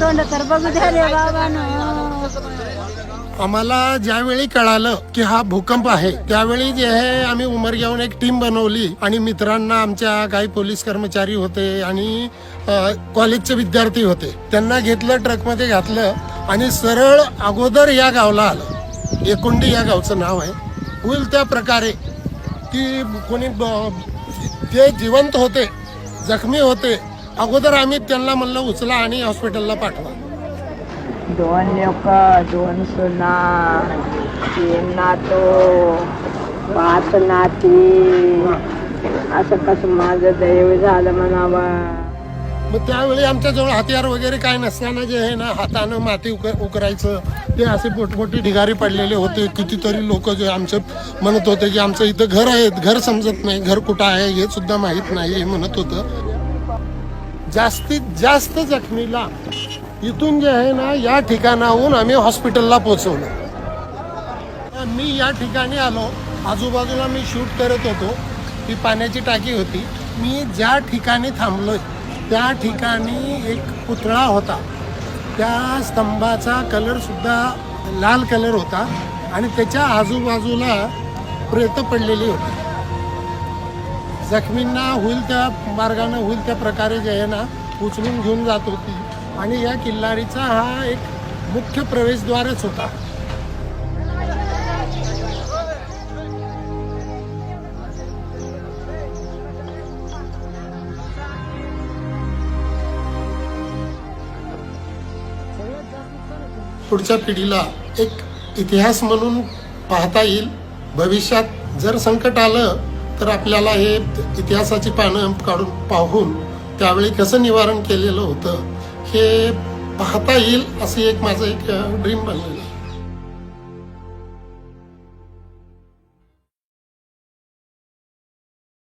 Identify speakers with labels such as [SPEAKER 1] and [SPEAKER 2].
[SPEAKER 1] तोंड तर बघू द्या रे
[SPEAKER 2] आम्हाला ज्यावेळी कळालं की हा भूकंप आहे त्यावेळी जे आहे आम्ही उमर घेऊन एक टीम बनवली आणि मित्रांना आमच्या काही पोलीस कर्मचारी होते आणि कॉलेजचे विद्यार्थी होते. त्यांना घेतलं ट्रकमध्ये घातलं आणि सरळ अगोदर या गावला आलं. एकुंडी या गावचं नाव आहे. होईल त्या प्रकारे की कोणी ते जे जिवंत होते जखमी होते अगोदर आम्ही त्यांना म्हणलं उचला आणि हॉस्पिटलला पाठवा.
[SPEAKER 3] दोन लोक दोन सुना तीन नातो पाच नाती. असं कसं माझं दैव झालं म्हणावं.
[SPEAKER 2] मग त्यावेळी आमच्याजवळ हत्यार वगैरे काय नसताना जे आहे ना हातानं माती उक उकरायचं ते असे मोठमोठे ढिगारे पडलेले होते. कितीतरी लोक जे आमचं म्हणत होते की आमचं इथं घर आहे घर समजत नाही घर कुठं आहे हे सुद्धा माहीत नाही हे म्हणत होतं. जास्तीत जास्त जखमीला इथून जे आहे ना या ठिकाणाहून आम्ही हॉस्पिटलला पोचवलं मी या ठिकाणी आलो. आजूबाजूला मी शूट करत होतो. ती पाण्याची टाकी होती. मी ज्या ठिकाणी थांबलो त्या ठिकाणी एक पुतळा होता. त्या स्तंभाचा कलरसुद्धा लाल कलर होता आणि त्याच्या आजूबाजूला प्रेत पडलेली होती. जखमींना होईल त्या मार्गानं होईल त्या प्रकारे जे आहे ना उचलून घेऊन जात होती. आणि या किल्लारीचा हा एक मुख्य प्रवेशद्वारच होता. पुढच्या पिढीला एक इतिहास म्हणून पाहता येईल. भविष्यात जर संकट आलं तर आपल्याला हे इतिहासाची पानं काढून पाहून त्यावेळी कसं निवारण केलेलं होतं हे पाहता येईल असं एक माझं एक ड्रीम बनलेलं आहे.